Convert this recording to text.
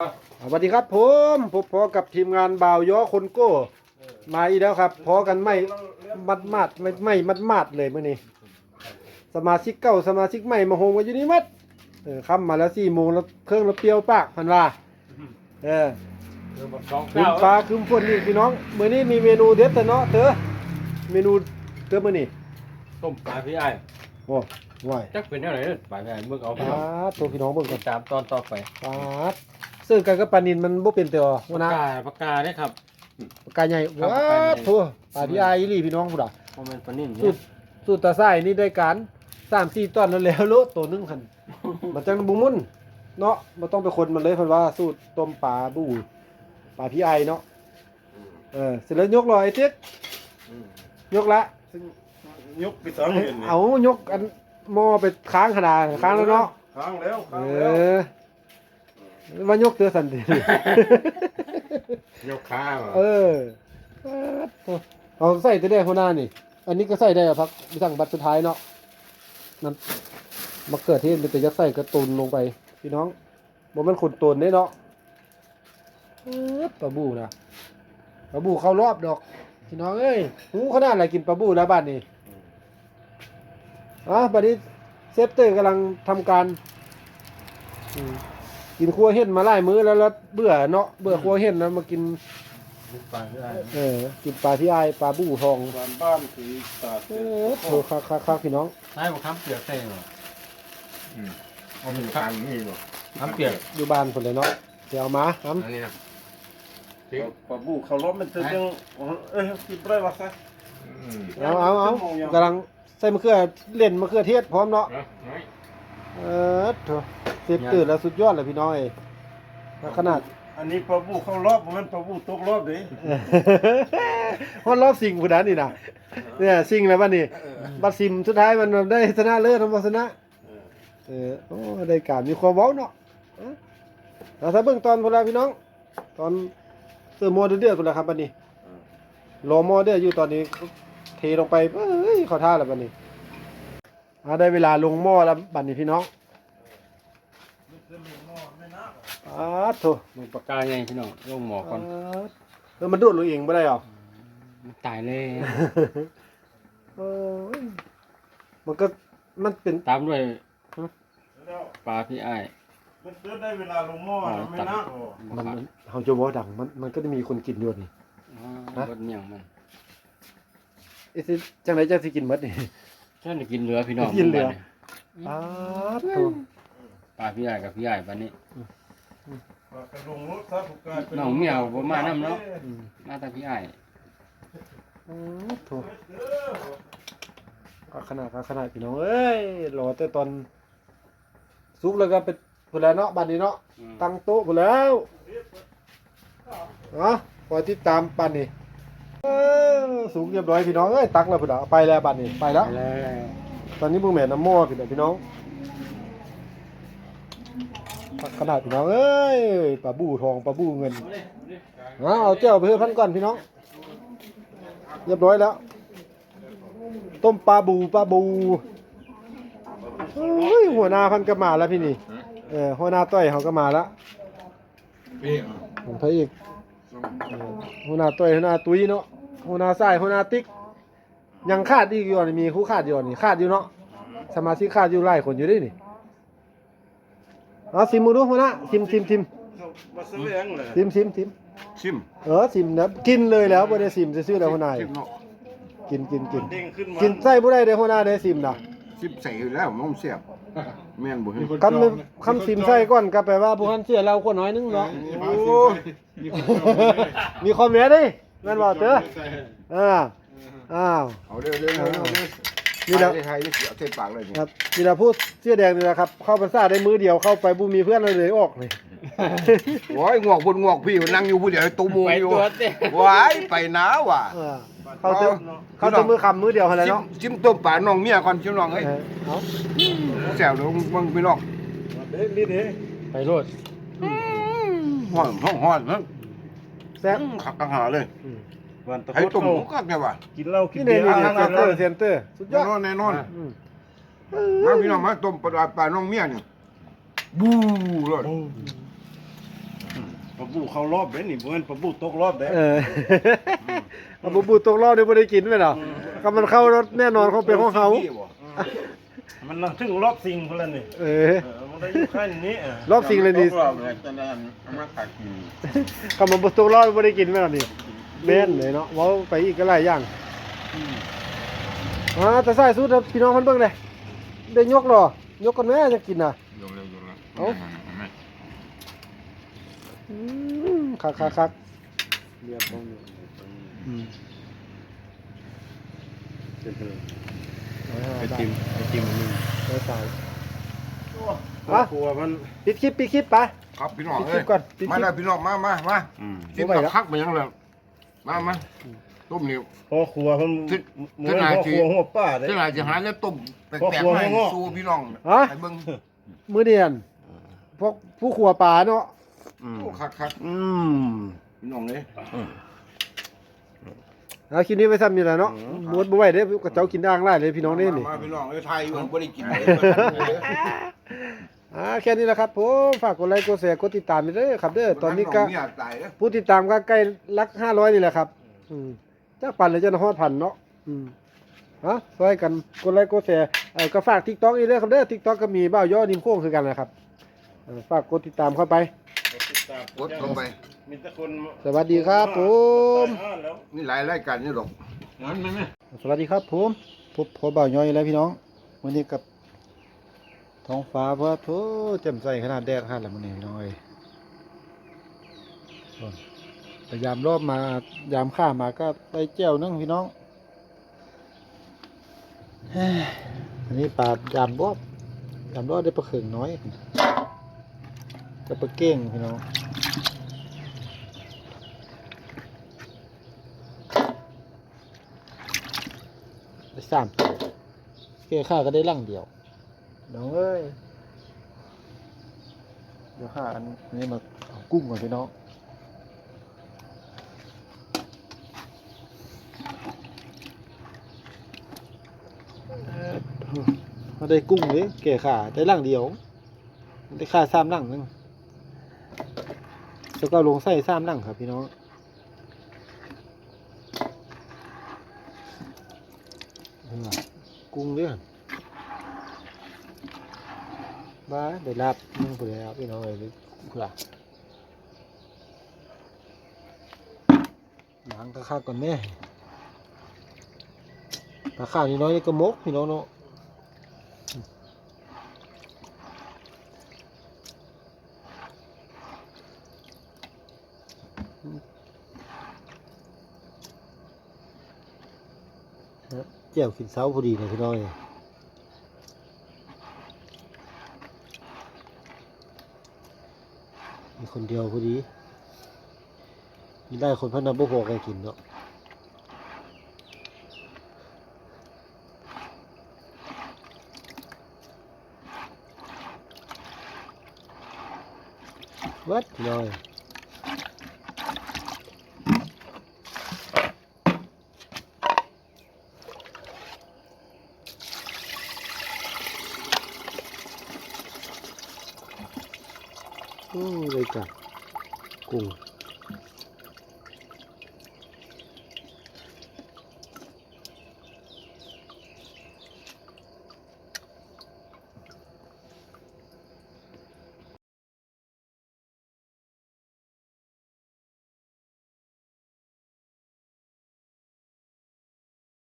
สวัสดีครับผมพบพอกับทีมงานบ่าวย้อคนโก้ มาอีกแล้วครับ พอกันไม่มัดมาดไม่ไม่มัดมาดเลยมื่อนี้ สมาชิกเก่าสมาชิกใหม่มาโฮมกันอยู่นี่มัดเออค่ำมาแล้วสี่โมงแล้วเครื่องแล้วเปรียวปากพันว่าเออสองคืมเก้าปลาคืมฝนนี่พี่น้องมื่อนี้มีเมนูเด็ดแต่เนาะเถอะเมนูเถอะมื่อนี้ต้มปลาพี่ไอ้ายโอ้ไหวายจักเป็นเท่าไหร่เด้อปลาพี่ไอ้ายเมื่อเอาปพี่น้องาดตัวพี่น้องเบิ่งติกัดนตามตอนต่อไปปาด ซื้อกันกับปลานินมันบ่เป็นเตัวปากนะกาปากกาเนี่ยครับ ปลากาใหญ่ครับว้าปลากาใหญ่ดโทั่วปลาพี่อายอีหลีพี่น้องพุ่นอะโมเมนต์ปลานิ่มสูเนี่ตยรสูตรตาไส้นี่ได้การสามสี่ต้นแล้วแล้วโลตัวหนึงคันมันจังบุมุนเนาะบ่ต้องไปคนมันเลยเพิ่นว่าสูตรต้มปลาบูปลาพี่อายเนาะเออเสร็จแล้วยกรอไอ้ติ๊กยกละ ยกไปสองเห็นเอายกอันหม้อไปค้างขนาดค้างแล้วเนาะ ค้างแล้วเอค้างแล้วอ ว่ายกเตือสันติยกขาว่ะเออเอาใส่ตัวได้หัวหน้านี่ อันนี้ก็ใส่ได้อะพักสั่งบัตรสุดท้ายเนาะนั่นมะเขือเทศเป็นแต่ยัดใส่กระตุนลงไป พี่น้องบ่มันขนตุนได้เนาะเอิ้ดปลาบูนะปลาบูเข้ารอบดอก พี่น้องเอ้ยหูขนาดอะไรกินปลาบูแล้วบ้านนี้อะบัดนี้เซฟเตอร์กำลังทำการอืม กินครัวเห็นมาหลายมื้อแล้วแล้วเบื่อเนาะเบื่อครัวเห็นแล้วมากินปลาพี่ไอ้ายเออกินปลาที่ไอายปลาบูทองบ้านบ้านคือตาดเออโถคักคักคักพี่น้องใช่บ่ค้ำเปียกใส่เหรอเอาเป็นทางนี่บ่ค้ำเปียกอยู่บ้านคนเลยเนาะเดี๋ยวเอามาครับอันนี้นะปลาบูเขาล้อมมันจะยังเอ้ยกินได้วะซะเอาเอาเอากำลังใส่มะเขือเล่นมะเขือเทศพร้อมเนาะ เออโถเสพตื่นแล้วสุดยอดเลยพี่น้องเอ้ยแล้วขนาด อันนี้ปลาบูเขารอบมันปลาบูตกรอบดิฮอดรอบสิ่งผู้นั้นนี่นะเนี่ยสิ่งแล้วบ้านนี่บัตรซิมสุดท้ายมันได้ชนะเลิศทั้งหมดชนะเออโอ้ได้การมีความเว้าเนาะเอ้าแล้วถ้าเบิ่งตอนพวกเราพี่น้อง ตอนเสือหมอเดือดๆพวกเราครับบัดนี้รอหมอเดือดอยู่ตอนนี้ เทลงไปเอ้ยเขอท่าแล้วบัดนี้อ่าได้เวลาลงหม้อแล้วบัดนี้พี่น้อง อ้าโถมึงปากกาไงพี่น้องลงหมอก่อนอ้าเออมันโดดลงเองบ่ได้หรอมันตายเลยโอ้ยมันก็มันเป็นตามด้วยแล้วปลาพี่ไอ้ายมันเกิดได้เวลาลงหม้อไม่น่ามันมันเฮาจะบ่ดังมันมันก็จะมีคนกินอยู่นี่อ๋อรสเมี่ยงมันเอ๊ะสิจังไดจังสิกินหมดนี่ฉันได้กินเหลือพี่น้องกินเหลืออ้าโถ ปลาพี่ไอ้ายกับพี่ไอ้ายปลานี้กระลงรถซะถูกกลายเป็นน้องเมียวบ่มานํเนาะอืมมาแต่พี่ไอ้ายอ้าโถก็ขนาดก็ขนาดพี่น้องเอ้ยรอแต่ตอนสุกแล้วก็เป็นพุ่นแล้วเนาะบัดนี้เนาะอืมตั้งโต๊ะพุ่นแล้วเนาะคอยติดตามปันนี่เออสูงเรียบร้อยพี่น้องเอ้ยตักแล้วพุ่นอะไปแล้วบัดนี้ไปแล้วไปแล้วตอนนี้บุ้งแม่น้ำหม้อพี่น้องพี่น้องตัก ขนาดพี่น้องเอ้ยปลาบูทองปลาบูเงินเอาเอาเจ้าไปเพื่อพันก่อนพี่น้องเรียบร้อยแล้ว ต้มปลาบูปลาบูเฮ้ยหัวหน้าพันก็มาแล้วพี่นี่เออหัวหน้าต้อยเขาก็มาแล้วผมพระเอกหัวหน้าต้อยหัวหน้าตุ้ยเนาะหัวหน้าสายหัวหน้าติ๊กยังขาดอีกอยู่นี่มีคู่ขาดอยู่นี่ขาดอยู่เนาะสมาชิกขาดอยู่หลายคนอยู่ด้วยนี่ เอาซิมมือดูหัวหน้าซิมซิมซิมมาแสวงเลยซิมซิมซิมชิมเออซิมนะกินเลยแล้วบ่ได้ซิมซื่อๆแล้วหัวหน้าสิบเนาะกินกินกินเด้งขึ้นมากินไส้บ่ได้เด้อหัวหน้าได้ซิมน่ะสิบใส่อยู่แล้วมันเสียบแม่นบ่เห็นคำนึงคำซิมไส้ก่อนก็แปลว่าผู้หันเสียเราคนน้อยนึงเนาะโอ้มีคอมเมนต์ดิแม่นบ่เด้ออ่าอ้าวเอาเร็วเร็วเร็วเร็ว นี่แหละไทยนี่เสียเทปากเลยนี่ครับนี่ล่ะพูดเสื้อแดงนี่แหละครับเข้าพรรษาได้มือเดียวเข้าไปบ่มีเพื่อนเลยเลยออกนี่โอ้ยงอกบนงอกพี่นั่งอยู่ผู้เดียวตูมูไปอยู่ตัวเต้ว้ายไปหนาว่ะเออเข้าเต็มเข้าเต็มมือคำมือเดียวหั่นแหละจิ้มเนาะจิ้มต้มปลาน้องเมียก่อนจิ้มน้องเอ้ยเออเอาแซวเดี๋ยวมึงพี่น้องเด้นี่เด้ไปโลดห้อนห้อนห้อนนะแซ่บขักอาหารเลยอืม วันตะให้โกต้มนหมูกักแกว่ะกินเหล้ากินนี่เบีนี่ยร์นี่อ่างเซนเตอร์เซนเตอร์สุดยแน่อดนอนแน่นอนอืมมาพี่น้องมาต้มปลาปลาน้องเมียเนี่ยบูเลยปลาบูเข้ารอบเด้นี่บ่แม่นปลาบูตกรอบเด้เออเอาบูบูตกรอบได้บ่ได้กินไหมล่ะก็มันเข้ารถแน่นอนเขาเป็นของเขามันน่ะถึงรอบสิงพุ่นแล้วนี่เออ เออมันได้อยู่แค่นี้เออรอบสิ่งเลยนี่ รอบเลยจะได้เอามาขากินคำมันบ่ตกรอบบ่ได้กินไหมล่ะนี่ แม่นเลยเนาะเว้าไปอีกก็หลายอย่างอ่าแต่ใส่สุดแล้วพี่น้องเพิ่นเบิ่งเลยได้ยกหรอยกกันแม่จะกินน่ะ ยกเลยยกเลยเอาอืมคักคักคักเรียบร้อยอืมไปจิ้มไปจิ้มอันนี้ได้สายครอบครัวมันปิดคลิปปิดคลิปไป ครับพี่น้องปิดคเอ้ลิยปก่อนปิดคมาลิเลยปพี่น้องมามามาอืมกินบ่ไหวกับแล้วคักไปยังเลย มามาต้มนิ้วพ่อครัวเพิ่นที่หมู่พ่อครัวหัวป้าเด้ที่ไหนจะหาเนี่ยต้มแปครอบลกครัวๆให้งอกสู้พี่น้องฮะให้เบิ่งมื้อเดียนพวกผู้ขัวป่าเนาะอืมโอ้คักคักอืมพี่น้องเลย เอาคลิปนี้ไว้ซ้ำนี่แหละเนาะหมดบ่ไหวเด้อเจ้ากินอ่างหลายเลยพี่น้องนี่นี่ มาพี่น้องเอ้ยไทยอยู่บ่ได้กินเลย อ่าแค่นี้แหละครับผมฝากกดไลค์กดแชร์กดติดตามไปเด้อครับเด้อตอนนี้ก็ไม่อยากตายเด้อผู้ติดตามก็ใกล้ลัก500นี่แหละครับ อืมจ้าปั่นเลยจะฮอดพันเนาะอืมฮะช่วยกันกดไลค์กดแชร์เอ่อก็ฝาก TikTok อีกเด้อครับเด้อ TikTok ก็มีบ่าวย่อนิมโค้งคือกันนะครับเอ่อฝากกดติดตามเข้าไป กดลงไป มีแต่คนสวัสดีครับผม อ่าแล้ว นี่หลายรายการนี่หรอก สวัสดีครับผมพบพอบ่าวย่อยแล้วพี่น้องวันนี้กับ ท้องฟ้าเพราะโถแจ่มใสขนาดแดดขนาดแล้วมันนี่น้องเอ้ยแต่ยามรอบมายามข้ามาก็ได้เจียวนึงพี่น้องอันนี้ปลายามรอบยามรอบได้ปลาเข่งน้อยกับปลาเก้งพี่น้องได้สามตัวเก้ข้าก็ได้ลังเดียวน้องเอ้ยเดี๋ยวข้าอันนี้มาเอากุ้งก่อนพี่น้องมาได้กุ้งเลยแก่ขาได้ล่างเดียว ได้ขาสามล่างหนึงแล้วก็ลงไส้สามล่างครับพี่น้องนี่ล่ะกุ้งเด้วย บ้าได้รับมึงเปลือพี่น้องเลยเผื่อหลังก็ข้าก่อนแม่ปลาข้าวนี่น้อยนี่ก็มกพี่น้องเนาะเจียวกินเช้าพอดีเลยพี่น้อย คนเดียวพอดีมีได้คนพันนับพวกแกกินเนาะวัดพี่น้อยโอ้เลย จับกุ้ง